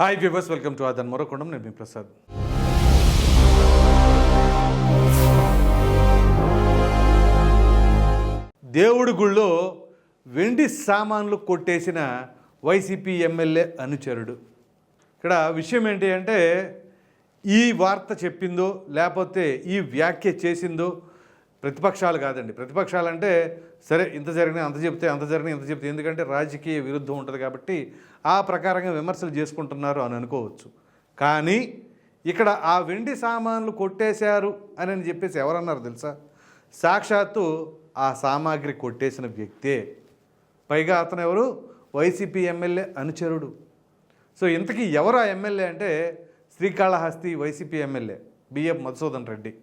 Hi viewers welcome to ఆదన్ మరొకొండం నేను మీ ప్రసాద్ దేవుడి గుళ్ళో వెండి సామాన్లు కొట్టేసిన వైసీపీ ఎమ్మెల్యే అనుచరుడు. ఇక్కడ విషయం ఏంటి అంటే ఈ వార్త చెప్పిందో లేకపోతే ఈ వ్యాఖ్య చేసిందో ప్రతిపక్షాలు కాదండి. ప్రతిపక్షాలు అంటే సరే ఇంత జరిగినా అంత చెప్తే అంత జరిగినా ఇంత చెప్తే ఎందుకంటే రాజకీయ విరుద్ధం ఉంటుంది కాబట్టి ఆ ప్రకారంగా విమర్శలు చేసుకుంటున్నారు అని అనుకోవచ్చు. కానీ ఇక్కడ ఆ వెండి సామాన్లు కొట్టేశారు అని అని చెప్పేసి ఎవరన్నారు తెలుసా? సాక్షాత్తు ఆ సామాగ్రి కొట్టేసిన వ్యక్తే. పైగా అతను ఎవరు? వైసీపీ ఎమ్మెల్యే అనుచరుడు. సో ఇంతకీ ఎవరు ఆ ఎమ్మెల్యే అంటే? Srikalahasti YCP MLA BF Madhusudhan Reddy.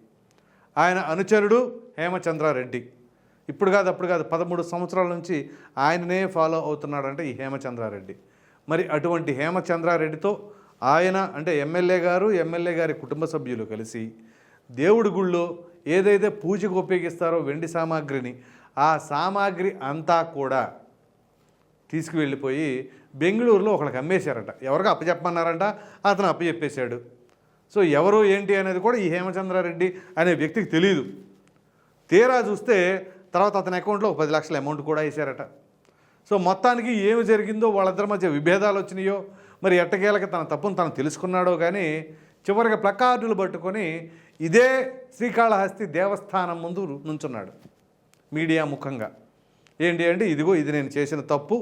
ఆయన అనుచరుడు హేమచంద్రారెడ్డి. ఇప్పుడు కాదు అప్పుడు కాదు పదమూడు సంవత్సరాల నుంచి ఆయననే ఫాలో అవుతున్నాడంటే ఈ హేమచంద్రారెడ్డి. మరి అటువంటి హేమచంద్రారెడ్డితో ఆయన అంటే ఎమ్మెల్యే గారు ఎమ్మెల్యే గారి కుటుంబ సభ్యులు కలిసి దేవుడి గుళ్ళో ఏదైతే పూజకు ఉపయోగిస్తారో వెండి సామాగ్రిని ఆ సామాగ్రి అంతా కూడా తీసుకువెళ్ళిపోయి బెంగళూరులో ఒకళ్ళకి అమ్మేశారట. ఎవరికి అప్పచెప్పమన్నారంట అతను అప్పచెప్పేశాడు. సో ఎవరు ఏంటి అనేది కూడా ఈ హేమచంద్రారెడ్డి అనే వ్యక్తికి తెలియదు తీరా చూస్తే తర్వాత అతని అకౌంట్లో పది లక్షల అమౌంట్ కూడా వేశారట. సో మొత్తానికి ఏమి జరిగిందో వాళ్ళిద్దరి మధ్య విభేదాలు వచ్చినాయో మరి ఎట్టకేలకి తన తప్పును తను తెలుసుకున్నాడో కానీ చివరికి ప్లకార్డులు పట్టుకొని ఇదే శ్రీకాళహస్తి దేవస్థానం ముందు నుంచున్నాడు మీడియా ముఖంగా. ఏంటి అంటే ఇదిగో ఇది నేను చేసిన తప్పు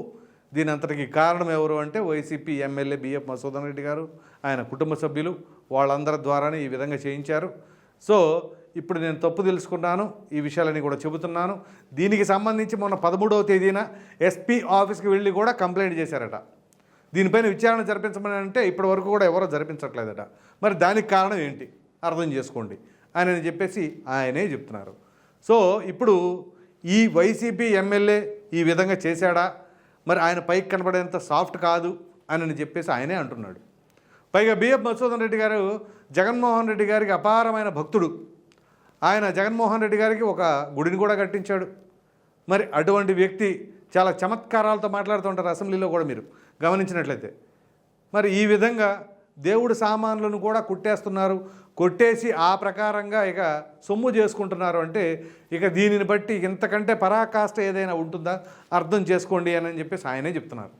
దీని అంతటికి కారణం ఎవరు అంటే YCP MLA BF Madhusudan Reddy గారు. ఆయన కుటుంబ సభ్యులు వాళ్ళందరి ద్వారానే ఈ విధంగా చేయించారు. సో ఇప్పుడు నేను తప్పు తెలుసుకున్నాను ఈ విషయాలని కూడా చెబుతున్నాను. దీనికి సంబంధించి మొన్న పదమూడవ తేదీన ఎస్పీ ఆఫీస్కి వెళ్ళి కూడా కంప్లైంట్ చేశారట. దీనిపైన విచారణ జరిపించమని అంటే ఇప్పటి వరకు కూడా ఎవరో జరిపించట్లేదట. మరి దానికి కారణం ఏంటి? అర్థం చేసుకోండి. అని చెప్పేసి ఆయనే చెప్తున్నారు. సో ఇప్పుడు ఈ వైసీపీ ఎమ్మెల్యే ఈ విధంగా చేశాడా? మరి ఆయన పైకి కనబడేంత సాఫ్ట్ కాదు అని చెప్పేసి ఆయనే అంటున్నాడు. పైగా బిఎఫ్ మధుసూదన్ రెడ్డి గారు జగన్మోహన్ రెడ్డి గారికి అపారమైన భక్తుడు. ఆయన జగన్మోహన్ రెడ్డి గారికి ఒక గుడిని కూడా కట్టించాడు. మరి అటువంటి వ్యక్తి చాలా చమత్కారాలతో మాట్లాడుతుంటారు అసెంబ్లీలో కూడా మీరు గమనించినట్లయితే. మరి ఈ విధంగా దేవుడు సామాన్లను కూడా కుట్టేస్తున్నారు. కొట్టేసి ఆ ప్రకారంగా ఇక సొమ్ము చేసుకుంటున్నారు అంటే ఇక దీనిని బట్టి ఇంతకంటే పరాకాష్ట ఏదైనా ఉంటుందా? అర్థం చేసుకోండి అని చెప్పేసి ఆయనే చెప్తున్నారు.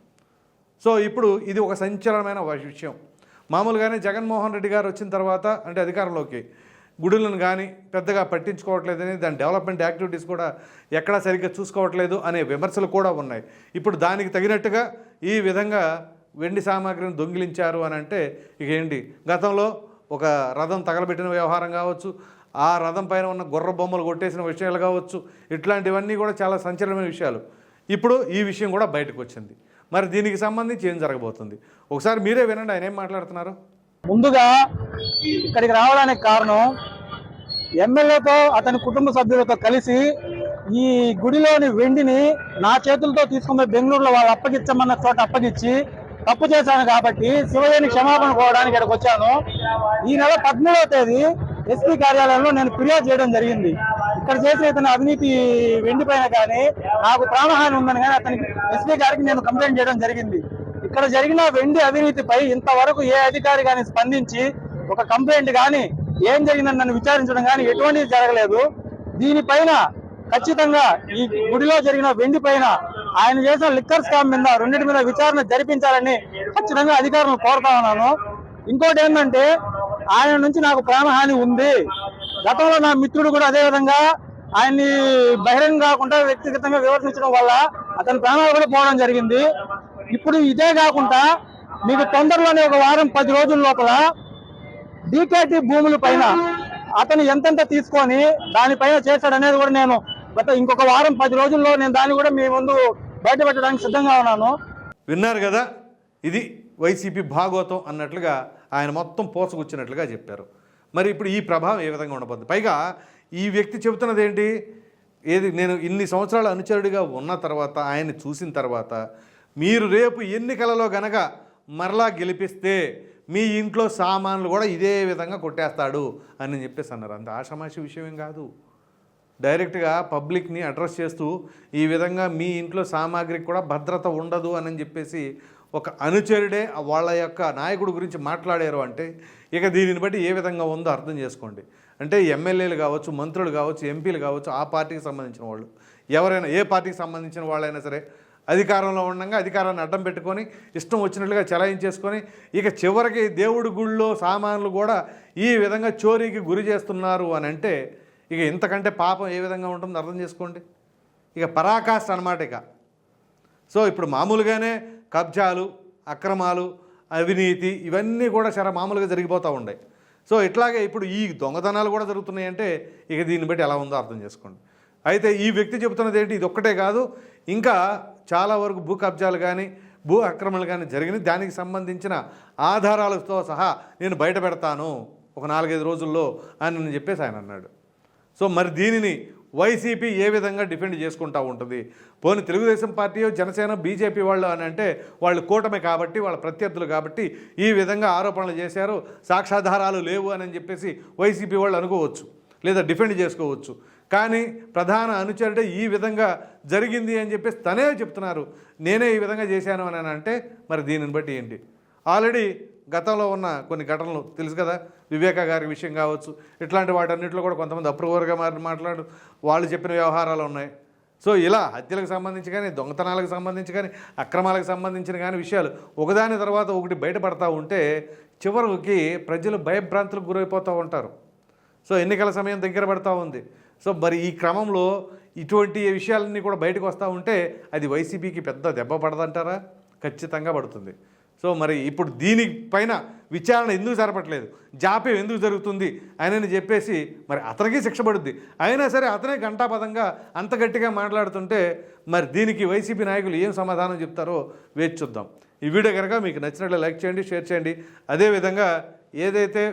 సో ఇప్పుడు ఇది ఒక సంచలనమైన విషయం. మామూలుగానే జగన్మోహన్ రెడ్డి గారు వచ్చిన తర్వాత అంటే అధికారంలోకి గుడులను కానీ పెద్దగా పట్టించుకోవట్లేదని దాని డెవలప్మెంట్ యాక్టివిటీస్ కూడా ఎక్కడా సరిగ్గా చూసుకోవట్లేదు అనే విమర్శలు కూడా ఉన్నాయి. ఇప్పుడు దానికి తగినట్టుగా ఈ విధంగా వెండి సామాగ్రిని దొంగిలించారు అని అంటే ఇక ఏంటి? గతంలో ఒక రథం తగలబెట్టిన వ్యవహారం కావచ్చు ఆ రథం పైన ఉన్న గుర్ర బొమ్మలు కొట్టేసిన విషయాలు కావచ్చు ఇట్లాంటివన్నీ కూడా చాలా సంచలనమైన విషయాలు. ఇప్పుడు ఈ విషయం కూడా బయటకు వచ్చింది. మరి దీనికి సంబంధించి ఏం జరగబోతుంది? ఒకసారి మీరే వినండి ఆయన ఏం మాట్లాడుతున్నారు? ముందుగా ఇక్కడికి రావడానికి కారణం ఎమ్మెల్యేతో అతని కుటుంబ సభ్యులతో కలిసి ఈ గుడిలోని వెండిని నా చేతులతో తీసుకుని బెంగళూరులో వాళ్ళు అప్పగించమన్న చోట అప్పగించి తప్పు చేశాను కాబట్టి శివయ్యని క్షమాపణ కోవడానికి ఇక్కడికి వచ్చాను. ఈ నెల పద్మూడవ తేదీ ఎస్పీ కార్యాలయంలో నేను ఫిర్యాదు చేయడం జరిగింది. ఇక్కడ చేసిన ఇతని అవినీతి వెండిపోయినా కానీ నాకు ప్రాణహాని ఉందని కానీ అతనికి ఎస్పీ గారికి నేను కంప్లైంట్ చేయడం జరిగింది. ఇక్కడ జరిగిన వెండి అవినీతిపై ఇంతవరకు ఏ అధికారి కానీ స్పందించి ఒక కంప్లైంట్ కానీ ఏం జరిగిందని నన్ను విచారించడం కానీ ఎటువంటిది జరగలేదు. దీనిపైన ఖచ్చితంగా ఈ గుడిలో జరిగిన వెండి పైన ఆయన చేసిన లిక్కర్ స్కామ్ మీద రెండింటి మీద విచారణ జరిపించాలని ఖచ్చితంగా అధికారులను కోరుతా ఉన్నాను. ఇంకోటి ఏంటంటే ఆయన నుంచి నాకు ప్రాణహాని ఉంది. గతంలో నా మిత్రుడు కూడా అదే విధంగా ఆయన్ని బహిరంగ కాకుండా వ్యక్తిగతంగా విమర్శించడం వల్ల అతని ప్రాణాలు కూడా పోవడం జరిగింది. ఇప్పుడు ఇదే కాకుండా మీకు తొందరలోనే ఒక వారం పది రోజుల లోపల డీకేటీ భూముల పైన అతను ఎంతెంత తీసుకొని దానిపైన చేశాడనేది కూడా నేను గత ఇంకొక వారం పది రోజుల్లో నేను దాన్ని కూడా మీ ముందు బయట పెట్టడానికి సిద్ధంగా ఉన్నాను. విన్నారు కదా? ఇది వైసీపీ భాగోతం అన్నట్లుగా ఆయన మొత్తం పోసగుచ్చినట్లుగా చెప్పారు. మరి ఇప్పుడు ఈ ప్రభావం ఏ విధంగా ఉండబోద్ది? పైగా ఈ వ్యక్తి చెబుతున్నది ఏంటి ఏది నేను ఇన్ని సంవత్సరాల అనుచరుడిగా ఉన్న తర్వాత ఆయన్ని చూసిన తర్వాత మీరు రేపు ఎన్నికలలో గనక మరలా గెలిపిస్తే మీ ఇంట్లో సామాన్లు కూడా ఇదే విధంగా కొట్టేస్తాడు అని చెప్పేసి అన్నారు. అంత ఆషామాషి విషయం ఏం కాదు. డైరెక్ట్గా పబ్లిక్ని అడ్రస్ చేస్తూ ఈ విధంగా మీ ఇంట్లో సామాగ్రికి కూడా భద్రత ఉండదు అని చెప్పేసి ఒక అనుచరుడే వాళ్ళ యొక్క నాయకుడు గురించి మాట్లాడారు అంటే ఇక దీనిని బట్టి ఏ విధంగా ఉందో అర్థం చేసుకోండి. అంటే ఎమ్మెల్యేలు కావచ్చు మంత్రులు కావచ్చు ఎంపీలు కావచ్చు ఆ పార్టీకి సంబంధించిన వాళ్ళు. ఎవరైనా ఏ పార్టీకి సంబంధించిన వాళ్ళైనా సరే అధికారంలో ఉండగా అధికారాన్ని అడ్డం పెట్టుకొని ఇష్టం వచ్చినట్లుగా చెలాయించేసుకొని ఇక చివరికి దేవుడి గుళ్ళో సామాన్లు కూడా ఈ విధంగా చోరీకి గురి చేస్తున్నారు అని అంటే ఇక ఇంతకంటే పాపం ఏ విధంగా ఉంటుందో అర్థం చేసుకోండి. ఇక పరాకాష్ట అనమాట ఇక. సో ఇప్పుడు మామూలుగానే కబ్జాలు అక్రమాలు అవినీతి ఇవన్నీ కూడా చాలా మామూలుగా జరిగిపోతూ ఉన్నాయి సో ఇట్లాగే ఇప్పుడు ఈ దొంగతనాలు కూడా జరుగుతున్నాయి అంటే ఇక దీన్ని బట్టి ఎలా ఉందో అర్థం చేసుకోండి. అయితే ఈ వ్యక్తి చెబుతున్నది ఏంటి? ఇది ఒక్కటే కాదు. ఇంకా చాలా వరకు భూ కబ్జాలు కానీ భూ అక్రమాలు కానీ జరిగినాయి దానికి సంబంధించిన ఆధారాలతో సహా నేను బయట పెడతాను. ఒక నాలుగైదు రోజుల్లో అని నేను చెప్పేసి ఆయన అన్నాడు. సో మరి దీనిని వైసీపీ ఏ విధంగా డిఫెండ్ చేసుకుంటూ ఉంటుంది? పోనీ తెలుగుదేశం పార్టీ జనసేన బీజేపీ వాళ్ళు అని అంటే వాళ్ళు కూటమి కాబట్టి వాళ్ళ ప్రత్యర్థులు కాబట్టి ఈ విధంగా ఆరోపణలు చేశారు. సాక్ష్యాధారాలు లేవు అని చెప్పేసి వైసీపీ వాళ్ళు అనుకోవచ్చు లేదా డిఫెండ్ చేసుకోవచ్చు. కానీ ప్రధాన అనుచరుడే ఈ విధంగా జరిగింది అని చెప్పేసి తనే చెప్తున్నారు. నేనే ఈ విధంగా చేశాను అని అంటే మరి దీనిని బట్టి ఏంటి? ఆల్రెడీ గతంలో ఉన్న కొన్ని ఘటనలు తెలుసు కదా? వివేక గారి విషయం కావచ్చు ఇట్లాంటి వాటన్నిటిలో కూడా కొంతమంది అప్రూవర్గా మారి మాట్లాడు వాళ్ళు చెప్పిన వ్యవహారాలు ఉన్నాయి. సో ఇలా హత్యలకు సంబంధించి కానీ దొంగతనాలకు సంబంధించి కానీ అక్రమాలకు సంబంధించిన కానీ విషయాలు ఒకదాని తర్వాత ఒకటి బయటపడతా ఉంటే చివరికి ప్రజలు భయభ్రాంతులకు గురైపోతూ ఉంటారు. సో ఎన్నికల సమయం దగ్గర పడతా ఉంది. సో మరి ఈ క్రమంలో ఇటువంటి విషయాలన్నీ కూడా బయటకు వస్తూ ఉంటే అది వైసీపీకి పెద్ద దెబ్బ పడదంటారా? ఖచ్చితంగా పడుతుంది. సో మరి ఇప్పుడు దీనిపైన విచారణ ఎందుకు జరపట్లేదు జాప్యం ఎందుకు జరుగుతుంది? ఆయనని చెప్పేసి మరి అతనికి శిక్ష పడుద్ది. అయినా సరే అతనే ఘంటాపదంగా అంత గట్టిగా మాట్లాడుతుంటే మరి దీనికి వైసీపీ నాయకులు ఏం సమాధానం చెప్తారో వేచి చూద్దాం. ఈ వీడియో కనుక మీకు నచ్చినట్లు లైక్ చేయండి షేర్ చేయండి. అదేవిధంగా ఏదైతే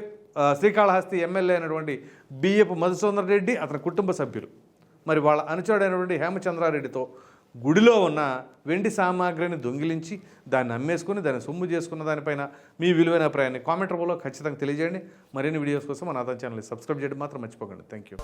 శ్రీకాళహస్తి ఎమ్మెల్యే అయినటువంటి బియ్యపు మధుసూదన్ రెడ్డి అతని కుటుంబ సభ్యులు. మరి వాళ్ళ అనుచరుడైనటువంటి హేమచంద్రారెడ్డితో గుడిలో ఉన్న వెండి సామాగ్రిని దొంగిలించి దాన్ని అమ్మేసుకుని దాన్ని సొమ్ము చేసుకున్న దానిపైన మీ విలువైన అభిప్రాయాన్ని కామెంట్ రూపంలో ఖచ్చితంగా తెలియజేయండి. మరిన్ని వీడియోస్ కోసం మన అతని ఛానల్ని సబ్స్క్రైబ్ చేయడం మాత్రం మర్చిపోకండి. Thank you